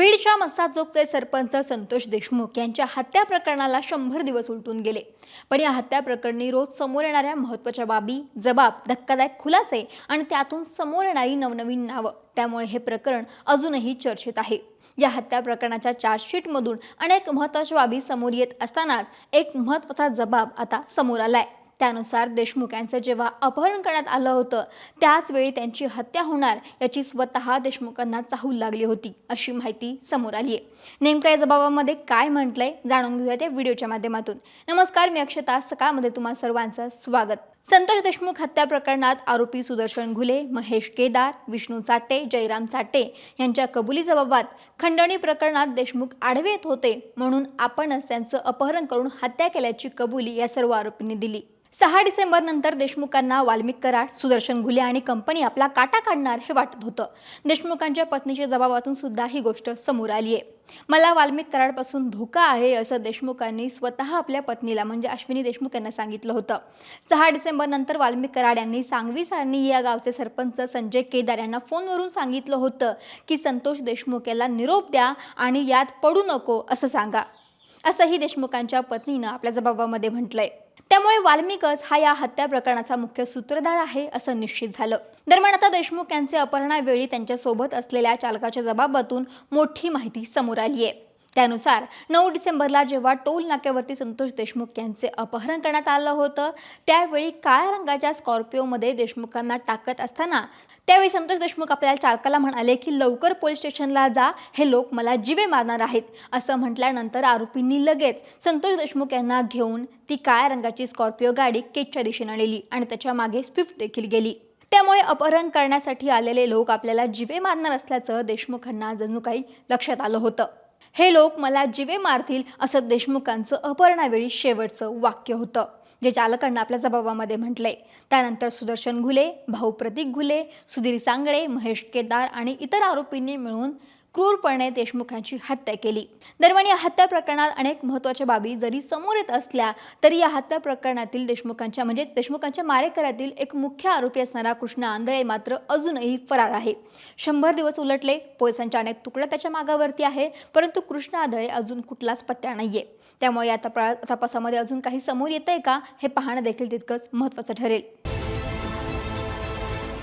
बीडच्या मस्साचोकचे सरपंच संतोष देशमुख यांच्या हत्या प्रकरणाला शंभर दिवस उलटून गेले. पण या हत्या प्रकरणी रोज समोर येणाऱ्या महत्त्वाच्या बाबी जबाब धक्कादायक खुलासे आणि त्यातून समोर येणारी नवनवीन नावं त्यामुळे हे प्रकरण अजूनही चर्चेत आहे. या हत्या प्रकरणाच्या चार्जशीटमधून अनेक महत्त्वाच्या बाबी समोर येत असतानाच एक महत्त्वाचा जबाब आता समोर आलाय. त्यानुसार देशमुख यांचं जेव्हा अपहरण करण्यात आलं होतं त्याचवेळी त्यांची हत्या होणार याची स्वतः देशमुखांना चाहूल लागली होती अशी माहिती समोर आली आहे नेमक्या या जबाबामध्ये काय म्हटलंय जाणून घेऊया त्या व्हिडिओच्या माध्यमातून. नमस्कार मी अक्षता. सकाळमध्ये तुम्हा सर्वांचं स्वागत. संतोष देशमुख हत्या प्रकरणात आरोपी सुदर्शन घुले महेश केदार विष्णू चाटे जयराम चाटे यांच्या कबुली जबाबात खंडणी प्रकरणात देशमुख आढवेत येत होते म्हणून आपणच त्यांचं अपहरण करून हत्या केल्याची कबुली या सर्व आरोपींनी दिली. सहा डिसेंबर नंतर देशमुखांना वाल्मिक कराड सुदर्शन घुले आणि कंपनी आपला काटा काढणार हे वाटत होतं. देशमुखांच्या पत्नीच्या जबाबातून सुद्धा ही गोष्ट समोर आली आहे. मला वाल्मिक कराडपासून धोका आहे असं देशमुखांनी स्वतः आपल्या पत्नीला म्हणजे अश्विनी देशमुख यांना सांगितलं होतं. सहा डिसेंबर नंतर वाल्मिक कराड यांनी सांगवी सारणी या गावचे सरपंच संजय केदार यांना फोनवरून सांगितलं होतं की संतोष देशमुख याला निरोप द्या आणि यात पडू नको असं सांगा. असंही देशमुखांच्या पत्नीनं आपल्या जबाबामध्ये म्हटलंय. त्यामुळे वाल्मिकच हा या हत्या प्रकरणाचा मुख्य सूत्रधार आहे असं निश्चित झालं. दरम्यान आता देशमुख यांचे अपहरणावेळी त्यांच्यासोबत असलेल्या चालकाच्या जबाबातून मोठी माहिती समोर आली आहे त्यानुसार नऊ डिसेंबरला जेव्हा टोल नाक्यावरती संतोष देशमुख यांचे अपहरण करण्यात आलं होतं त्यावेळी काळ्या रंगाच्या स्कॉर्पिओमध्ये देशमुखांना टाकत असताना त्यावेळी संतोष देशमुख आपल्या चालकाला म्हणाले की लवकर पोलीस स्टेशनला जा हे लोक मला जीवे मारणार आहेत. असं म्हटल्यानंतर आरोपींनी लगेच संतोष देशमुख यांना घेऊन ती काळ्या रंगाची स्कॉर्पिओ गाडी केकच्या दिशेने नेली आणि त्याच्यामागे स्विफ्ट देखील गेली. त्यामुळे अपहरण करण्यासाठी आलेले लोक आपल्याला जीवे मारणार असल्याचं देशमुखांना जणू काही लक्षात आलं होतं. हे लोक मला जीवे मारतील असं देशमुखांचं अपहरणावेळी शेवटचं वाक्य होतं जे चालकांना आपल्या जबाबामध्ये म्हटलंय. त्यानंतर सुदर्शन घुले भाऊ प्रतीक घुले सुधीर सांगळे महेश केदार आणि इतर आरोपींनी मिळून क्रूरपणे देशमुखांची हत्या केली. दरम्यान या हत्या प्रकरणात अनेक महत्त्वाच्या बाबी जरी समोर येत असल्या तरी या हत्या प्रकरणातील देशमुखांच्या म्हणजे देशमुखांच्या मारेकऱ्यातील एक मुख्य आरोपी असणारा कृष्णा आंधळे मात्र अजूनही फरार आहे. शंभर दिवस उलटले पोलिसांच्या अनेक तुकड्या त्याच्या मागावरती आहे परंतु कृष्ण आंधळे अजून कुठलाच पत्ता नाहीये. त्यामुळे या तपासामध्ये अजून काही समोर येतंय का हे पाहणं देखील तितकंच महत्त्वाचं ठरेल.